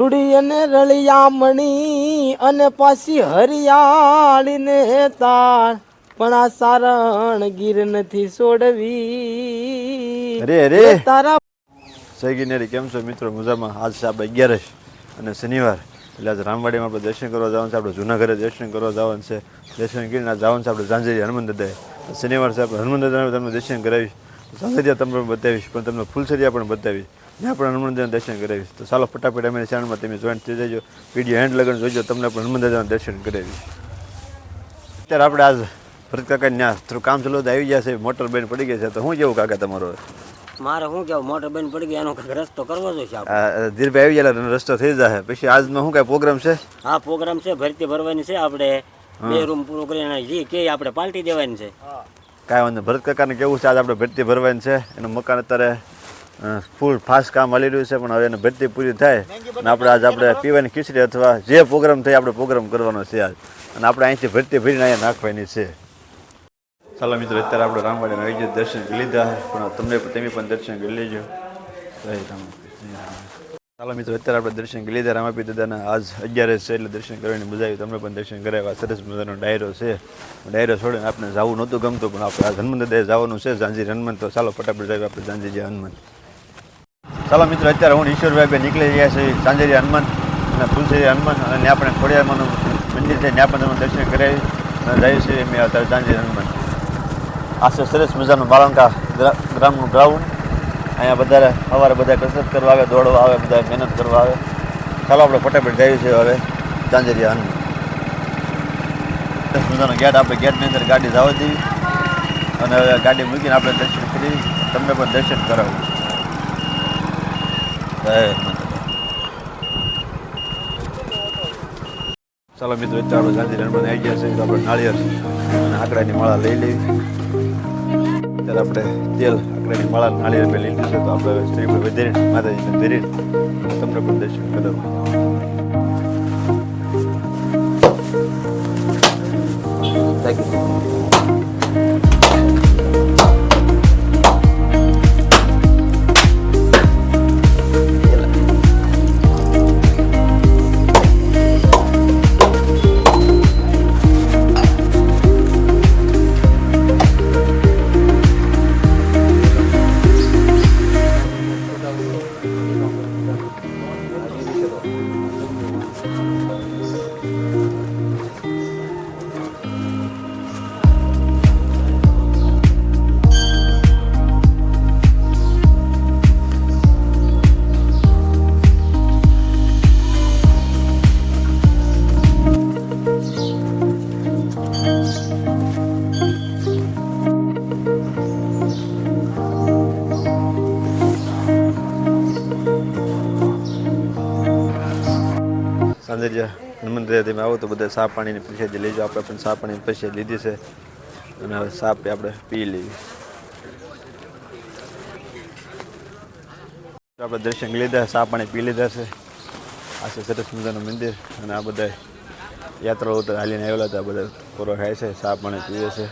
રૂડી અને રળિયામણી અને પાછી હરિયાળીને તાળ પણ આ સારણ ગીર નથી છોડવી અરે અરે. તારા સૈગીનેરી કેમ છો મિત્રો? મજામાં? આજ સાહેબ અગિયારસ અને શનિવાર. એટલે આજે રામવાડીમાં આપણે દર્શન કરવા જવાનું છે આપણે જૂના ઘરે દર્શન કરવા જવાનું છે. દર્શન કરીને જવાનું છે આપણે ઝાંઝરી હનુમાન દાદાએ શનિવાર છે આપણે હનુમાન દાદાને તમને દર્શન કરાવીશ. ઝાંઝરિયા તમને બતાવીશ પણ તમને ફૂલસરિયા પણ બતાવીશ. ત્યાં પણ હનુમાન દાદાના દર્શન કરાવીશ. તો ચાલો ફટાફટ અમે ચેનલમાં તમે જોઈન્ટ થઈ જજો. વીડિયો હેન્ડ લગન જોજો તમને પણ હનુમાન દાદાના દર્શન કરાવીશ. અત્યારે આપણે આજ ભરત કાકા ત્યાં થોડું કામ ચલો તો આવી ગયા છે મોટર બેન પડી ગઈ છે. તો શું કેવું કાકા તમારો? મારે શું કેવું મોટર બેન પડી ગઈ એનો રસ્તો કરવો જોઈએ ધીરભાઈ આવી ગયા રસ્તો થઈ જશે પછી આજનો શું કાંઈ પ્રોગ્રામ છે? આ પ્રોગ્રામ છે ભરતી ભરવાની છે આપણે. બે રૂમ પૂરો કરીને જે કે આપણે પાલટી દેવાની છે. કાંઈ વાંધો. ભરત કાકાને કેવું છે આજે આપણે ભરતી ભરવાની છે. એનું મકાન અત્યારે ફૂલ ફાસ્ટ કામ હાલી રહ્યું છે, પણ હવે એને ભરતી પૂરી થાય. અને આપણે આજે આપણે પીવાની ખીચડી અથવા જે પ્રોગ્રામ થાય આપણે પ્રોગ્રામ કરવાનો છે આજ. અને આપણે અહીંથી ભરતી ભરીને અહીંયા નાખવાની છે. ચાલો મિત્રો, અત્યારે આપણે રામવાડીને આવી દર્શન લીધા. પણ તમને તમે પણ દર્શન કરી લેજો. ચાલો મિત્રો, અત્યારે આપણે દર્શન કરી લીધા. રામાપી દાદાના આજ અગિયાર છે એટલે દર્શન કરવાની મજા આવી. તમને પણ દર્શન કરાવ્યા સરસ મજાનો ડાયરો છે. ડાયરો છોડીને આપણે જવું નહોતું ગમતું, પણ આપણે આજ હનુમાન દાદાએ જવાનું છે, ઝાંઝી હનુમાન. તો ચાલો, ફટાફટ જાય આપણે ઝાંઝી જે હનુમાન. ચાલો મિત્રો, અત્યારે હું ઈશ્વરભાઈ બે નીકળી રહ્યા છે સાંજેરી હનુમાન અને ફૂલસેરી હનુમાન, અને આપણે ખોડિયારમાંનું મંદિર છે, ત્યાં પણ દર્શન કરાવી અને રહી છીએ મેં અત્યારે સાંજેરી હનુમાન. આ છે સરસ મજાનું ગ્રા- ગ્રામનું ગ્રાઉન્ડ. અહીંયા બધા સવારે બધા કસરત કરવા આવે, દોડવા આવે, બધા મહેનત કરવા આવે. ચાલો આપણે ફટાફટ જઈએ છીએ હવે ચાંજરિયા હનુમાન. સરસ મજાનો ગેટ, આપણે ગેટની અંદર ગાડી જવા દેવી. અને હવે ગાડી મૂકીને આપણે દર્શન કરી, તમને પણ દર્શન માતાજી. ચાલો મિત્રો, અત્યારે આપણે ગાંધી રણમાં આવી ગયા છે આપણે નાળિયેર અને આકડાની માળા લઈ લેવી ત્યારે આપણે તેલ, આકડાની માળા નાળિયેર લઈ લીધું છે, તો આપણે સ્ત્રી પર વધેરી માતાજીને ધરી તમને પણ દર્શન કરાવું હનુમાન તમે આવો તો બધા સા પાણીની પ્રસાદી લેજો આપણે પણ સા પાણીની પ્રસાદી લીધી છે. અને હવે સા આપણે પી લઈએ. આપણે દર્શન લીધા સા પાણી પી લીધા છે. આ છે સરસ મજાનું મંદિર અને આ બધા યાત્રાઓ તો હાલીને આવેલા હતા, બધા કોરો ખાય છે સા પાણી પીવે છે.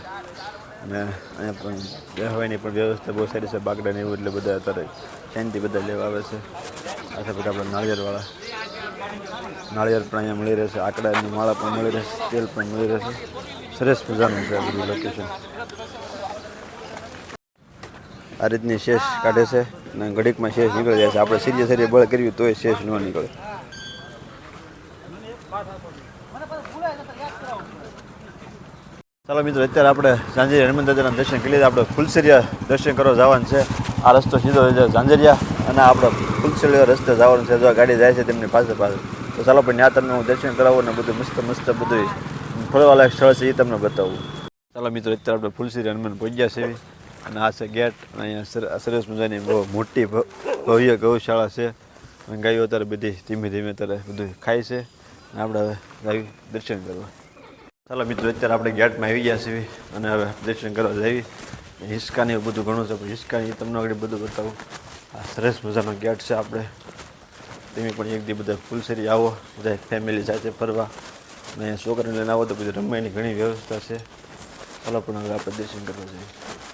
અને અહીંયા પણ બેહવાની પણ વ્યવસ્થા બહુ સારી છે બાગડા એવું એટલે બધા અત્યારે શાંતિ બધા લેવા આવે છે. આ બધા આપણા નાળિયેરવાળા નાળિયેર પણ અહીંયા મળી રહેશે, આકડાની માળા પણ મળી રહેશે, તેલ પણ મળી રહેશે. સરસ મજાનું છે બધું લોકેશન આ રીતની શેષ કાઢે છે અને ઘડીકમાં શેષ નીકળી જાય છે. આપણે સીરીએ સીરીએ બળ કરવી તોય શેષ ન નીકળે. ચાલો મિત્રો, અત્યારે આપણે ઝાંઝરિયા હનુમાન દાદાના દર્શન કરી લીધા. આપણે ફુલસરિયા દર્શન કરવા જવાનું છે. આ રસ્તો સીધો ઝાંઝરિયા અને આપણે ફૂલસરિયા રસ્તે જવાનું છે. જો ગાડી જાય છે, તેમની પાસે પાસે. તો ચાલો પણ ત્યાં તમને હું દર્શન કરાવું ને બધું મસ્ત મસ્ત બધું ફરવાલાયક સ્થળ છે એ તમને બતાવું. ચાલો મિત્રો, અત્યારે આપણે ફુલસરી હનુમાન પહોંચ્યા છે. અને આ છે ગેટ, અને અહીંયા સર- સરસ મજાની બહુ મોટી ભવ્ય ગૌશાળા છે. અને ગાયો અત્યારે બધી ધીમે ધીમે અત્યારે બધું ખાય છે. અને આપણે હવે આવી દર્શન કરવા. ચાલો મિત્રો, અત્યારે આપણે ગેટમાં આવી ગયા છીએ અને હવે દર્શન કરવા જઈએ હિસ્કાની બધું ઘણું છે હિસ્કાની તમને આગળ બધું બતાવું. આ સરસ મજાનો ગેટ છે આપણે. તમે પણ એક દી બધા ફૂલસરી આવો બધા ફેમિલી સાથે ફરવા. અને છોકરાને લઈને આવો તો બધું રમવાની ઘણી વ્યવસ્થા છે. ચાલો પણ હવે આપણે દર્શન કરવા જઈએ.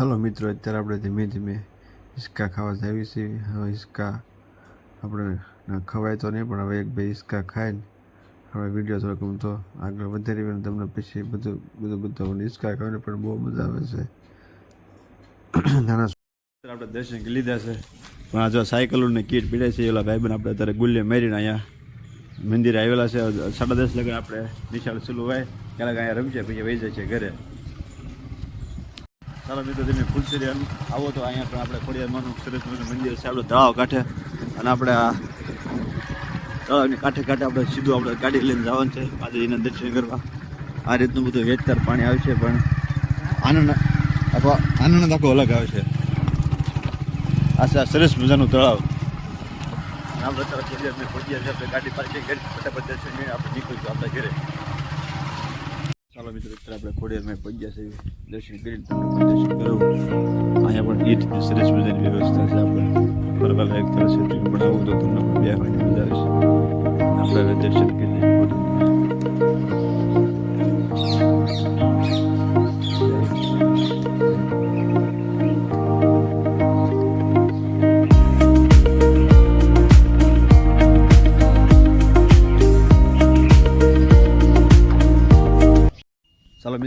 ચાલો મિત્રો, અત્યારે આપણે ધીમે ધીમે હિસકા ખાવા જાવી છીએ હવે હિસકા આપણે ખવાય તો નહીં, પણ હવે એક બે હિસકા ખાઈને હવે વીડિયો થોડોક હું તો આગળ વધારી અને તમને પછી બધું બધું બધું હિસકા ખાવાની પણ બહુ મજા આવે છે. નાના આપણે દર્શન લીધા છે. પણ આ જો સાયકલોની કીટ પીડે છે એલા ભાઈબંધ આપણે અત્યારે ગુલ્લે મેરીને અહીંયા મંદિરે આવેલા છે. સાડા દસ લગ્ન આપણે નિશાળ સુલું હોય ક્યારેક અહીંયા રમશે, પછી વહી જાય છે ઘરે. ચાલો મિત્રો, તમે ફૂલસરી આવો તો અહીંયા પણ આપણે ખોડિયારમાંનું સરસ મજાનું મંદિર છે, આપણે તળાવ કાંઠે. અને આપણે આ તળાવની કાંઠે કાંઠે આપણે સીધું આપણે ગાડી લઈને જવાનું છે માતાજીના દર્શન કરવા. આ રીતનું બધું વેચતાર પાણી આવે છે, પણ આનંદ આખો આનંદ આખો અલગ આવે છે. આ સરસ મજાનું તળાવ. આપણે ગાડી પાર્કિંગ કરી, ફટાફટ દર્શન આપણે નીકળીશું આપણા ઘરે. ચાલો મિત્રો અત્યારે આપણે ખોડિયારમાં પહોંચ્યા છે દર્શન કરીને તમને પણ દર્શન કરાવું અહીંયા પણ ઈટની સરસ મજાની વ્યવસ્થા છે આપણે ફરવા લાયક સ્થળ છે તમે પણ આવું તો તમને પણ બેસવાની મજા આવશે આપણે હવે દર્શન કરી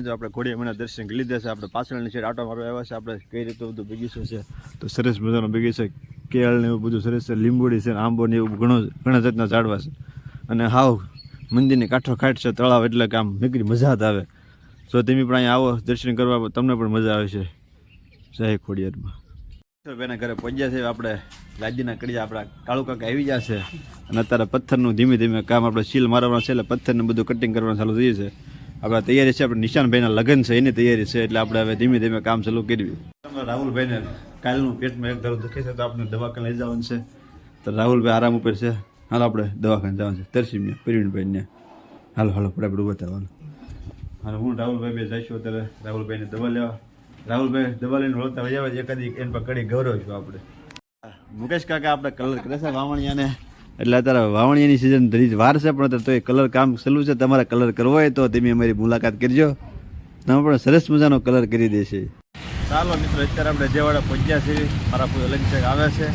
મિત્રો, આપણે ઘોડિયામાંના દર્શન લીધા છે. આપણે પાછળની સાઈડ આટો મારવા આવ્યા છે. આપણે કઈ રીતે બધું બગીચો છે તો સરસ મજાનો બગીચો કેળ ને એવું બધું સરસ છે. લીંબોડી છે આંબો ને એવું ઘણો ઘણા જાતના ઝાડવા છે. અને હાવ મંદિરની કાંઠો ખાટ છે, તળાવ એટલે કે આમ નીકળી મજા જ આવે. જો તમે પણ અહીંયા આવો, દર્શન કરવા, તમને પણ મજા આવે છે. જય ખોડિયારમાં. બેના ઘરે પહોંચ્યા છે. આપણે લાદીના કડીયા આપણા કાળુ કાકા આવી ગયા છે. અને અત્યારે પથ્થરનું ધીમે ધીમે કામ આપણે સીલ મારવાનું છે એટલે પથ્થરને બધું કટિંગ કરવાનું ચાલુ થયું છે આપણે તૈયારી છે, આપણે નિશાનભાઈના લગ્ન છે, એની તૈયારી છે, એટલે આપણે હવે ધીમે ધીમે કામ ચાલુ કરવી રાહુલભાઈને કાલનું પેટમાં એક ધારો દુખે છે, તો આપણે દવાખાને લઈ જવાનું છે. તો રાહુલભાઈ આરામ ઉપર છે. હાલો આપણે દવાખાને જવાનું છે. તરસીમને પ્રવીણભાઈને. હાલો હાલો ફટાફટ બતાવવાનું હાલો, હું રાહુલભાઈ બે જઈશું અત્યારે. રાહુલભાઈને દવા લેવા. રાહુલભાઈ, દવા લઈને વળતા વજાવે એકાદી એન પર કડી ગૌરવ છું આપણે. મુકેશ કાકા, આપણે કલર કરે છે, વાવણિયાને. એટલે અત્યારે વાવણીની સિઝન ધરી વાર છે, પણ અત્યારે તો એ કલર કામ ચાલુ છે. તમારે કલર કરવો હોય તો તમે અમારી મુલાકાત કરજો. તમે પણ સરસ મજાનો કલર કરી દેશે. ચાલો મિત્રો, અત્યારે આપણે જેવાડા પહોંચ્યા છીએ. મારા કોઈ અલગ છે આવે છે?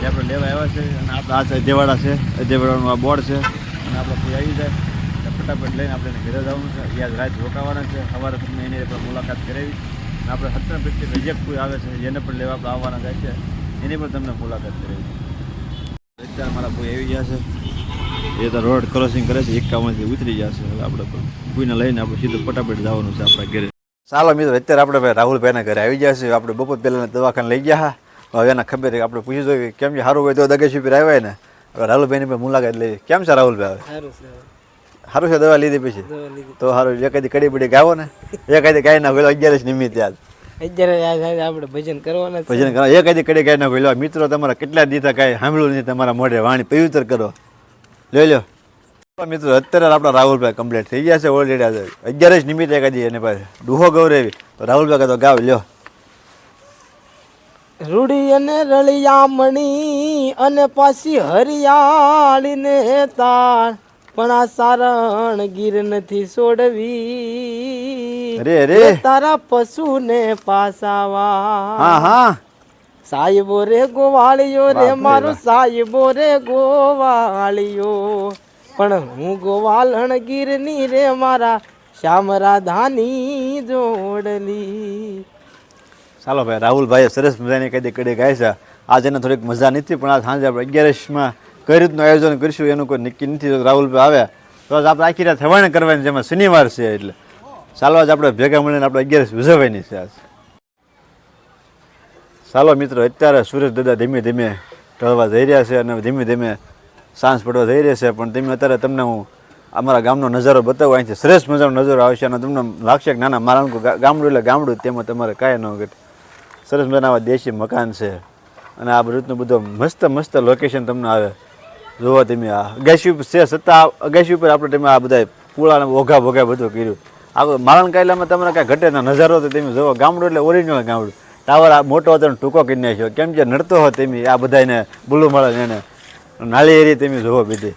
જે આપણે લેવા આવ્યા છે. અને આપણે આ છે જેવાડા છે. અજયવાડાનું આ બોર્ડ છે. અને આપણે કોઈ આવી જાય ફટાફટ લઈને આપણે ઘરે જવાનું છે. યાદ રાત રોકાવાના છે. સવારે તમને એની આપણે મુલાકાત કરાવી. અને આપણે સત્તર પછી જે કોઈ આવે છે, જેને પણ લેવા આપણે આવવાના થાય છે, એની પણ તમને મુલાકાત કરાવી. અત્યારે મારા કોઈ આવી ગયા છે. એ તો રોડ ક્રોસિંગ કરે છે એકામાંથી ઉતરી જશે હવે આપણે પણ કોઈને લઈને આપણે સીધું ફટાફટ જવાનું છે આપણા ઘરે. ચાલો મિત્રો અત્યારે આપણે ભાઈ રાહુલભાઈના ઘરે આવી ગયા છે આપણે બપોર પહેલાં દવાખાને લઈ ગયા હા. હવે એના ખબર આપણે પૂછી જોઈએ કેમ છે? સારું હોય તો દગે પર આવ્યા ને. હવે રાહુલભાઈની પણ મુલાકાત લઈ કેમ છે રાહુલભાઈ હવે? સારું છે દવા લીધી પછી? તો સારું એકાદી કડી પડી ગાવો ને. એકાદી ગાય ના ગયેલો અગિયારસ નિમિત્તે આજ. અત્યારે આપણે ભજન કરવાના ભજન કરો એકાદી કડી ગાય ના ગયેલો મિત્રો તમારા કેટલા દીધા કાંઈ સાંભળ્યું નહીં તમારા મોઢે વાણી પવિત્ર કરો. લઈ લો. મિત્રો અત્યારે આપણા રાહુલભાઈ કમ્પ્લીટ થઈ ગયા છે ઓલરેડી આજે. જ નિમિત્તે કાઢી એને પાસે. ડુહો ગૌરવી. તો રાહુલભાઈ કહેતો ગાવ લ્યો. રૂડી અને રળિયામણી અને પાછી હરિયાળી ને તાર પણ આ સારણ ગીર નથી છોડવી રે રે તારા પશુને પાસાવા. હા હા. સાહેબો રે ગોવાળિયો રે મારો સાહેબો રે ગોવાળિયો. પણ હું ગોવાલણ ગીરની રે મારા શ્યામ રાધાની જોડલી. ચાલો ભાઈ રાહુલભાઈએ સરસ મજાની કદી કડી ગાય છે. આજે એને થોડીક મજા નથી પણ આ સાંજે આપણે અગિયારસમાં કઈ રીતનું આયોજન કરીશું એનું કોઈ નક્કી નથી. રાહુલ રાહુલભાઈ આવે, તો આજ આપણે આખી રાત થવાણ કરવાની જેમાં શનિવાર છે એટલે. ચાલો આજ આપણે ભેગા મળીને આપણે અગિયારસ ઉજવવાની છે આજ. ચાલો મિત્રો, અત્યારે સુરેશ દાદા ધીમે ધીમે ઢળવા જઈ રહ્યા છે અને ધીમે ધીમે સાંજ પડવા જઈ રહ્યા છે. પણ ધીમે અત્યારે તમને હું અમારા ગામનો નજારો બતાવો. અહીંથી સરસ મજાનો નજારો આવશે અને તમને લાગશે કે નાના મારા ગામડું એટલે ગામડું તેમાં તમારે કાંઈ ન ઘટે. સરસ મજાના દેશી મકાન છે. અને આ રીતનું બધું મસ્ત મસ્ત લોકેશન તમને આવે. જોવો તમે આ. ઉપર છે, સત્તા અગાશી ઉપર આપણે તમે આ બધા પૂળા ઓઘા ભોગા બધું કર્યું. આ મારણ કાયલામાં તમારે કાંઈ ઘટે ના નજારો તો તમે જોવો. ગામડું એટલે ઓરિજિનલ ગામડું. ટાવર આ મોટો હતો ટૂંકો કરી નાખ્યો. કેમ કે નડતો હો તમે આ બધાને બુલું મળે એને. નાળી એરી તમે જોવો બીજી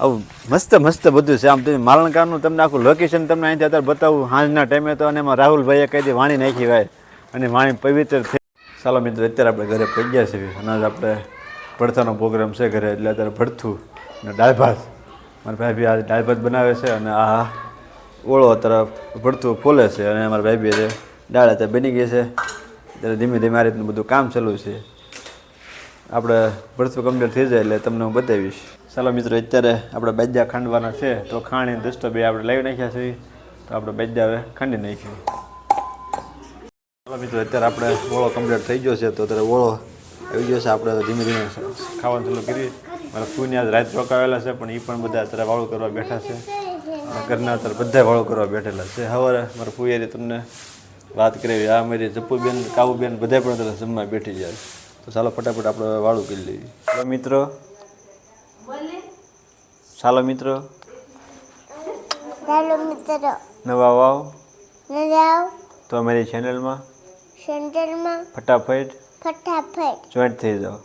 આવું મસ્ત મસ્ત બધું છે. આમ તમે મારણકારનું તમને આખું લોકેશન તમને અહીંથી અત્યારે બતાવું. સાંજના ટાઈમે તો અને એમાં રાહુલભાઈએ કહી દે વાણી નાખી ભાઈ. અને વાણી પવિત્ર થઈ ચાલો મિત્રો, અત્યારે આપણે ઘરે પહોંચ્યા છીએ. અને આપણે ભડથાનો પ્રોગ્રામ છે ઘરે, એટલે અત્યારે ભડથું અને દાળ ભાત. મારા ભાઈ આજે દાળ ભાત બનાવે છે અને આ ઓળો અત્યારે ભડથું ફોલે છે અને મારા ભાઈ બી દાળ અત્યારે બની ગઈ છે. ત્યારે ધીમે ધીમે આ રીતનું બધું કામ ચાલુ છે. આપણે ભડથું કમ્પ્લીટ થઈ જાય એટલે તમને હું બતાવીશ. ચાલો મિત્રો, અત્યારે આપણે બેજા ખાંડવાના છે. તો ખાણી દસ્તો બે આપણે લાવી નાખ્યા છે. તો આપણે બેજા હવે ખાંડી નાખ્યું. ચાલો મિત્રો, અત્યારે આપણે ઓળો કમ્પ્લીટ થઈ ગયો છે. તો અત્યારે ઓળો આવી ગયો છે આપણે ધીમે ધીમે ખાવાનું ચાલુ કરી મારા ફૂની આજ રાત રોકાવેલા છે પણ એ પણ બધા અત્યારે વાળું કરવા બેઠા છે. ઘરના અત્યારે બધા વાળું કરવા બેઠેલા છે. સવારે મારા ફૂયારી તમને વાત કરી આ મારી જપ્પુબેન કાબુબેન બધા પણ અત્યારે જમવા બેઠી જાય તો ચાલો ફટાફટ આપણે વાળું કરી લઈએ. ચાલો મિત્રો. ચાલો મિત્રો. નવા વાવ. તો અમારી ચેનલમાં ફટાફટ. ફટાફટ. જોઈન્ટ થઈ જાઓ.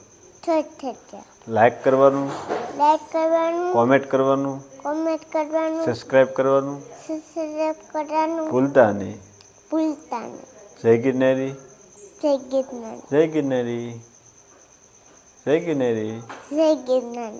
છોડ થશે લાઈક કરવાનું. લાઈક કરવાનું. કોમેન્ટ કરવાનું. કોમેન્ટ કરવાનું. સબસ્ક્રાઇબ કરવાનું. સબસ્ક્રાઇબ કરવાનું. ભૂલતા નહીં. ભૂલતા નહીં. જય ગિરનેરી જય ગિરનેરી જય ગિરનેરી જય ગિરનેરી જય ગિરનાર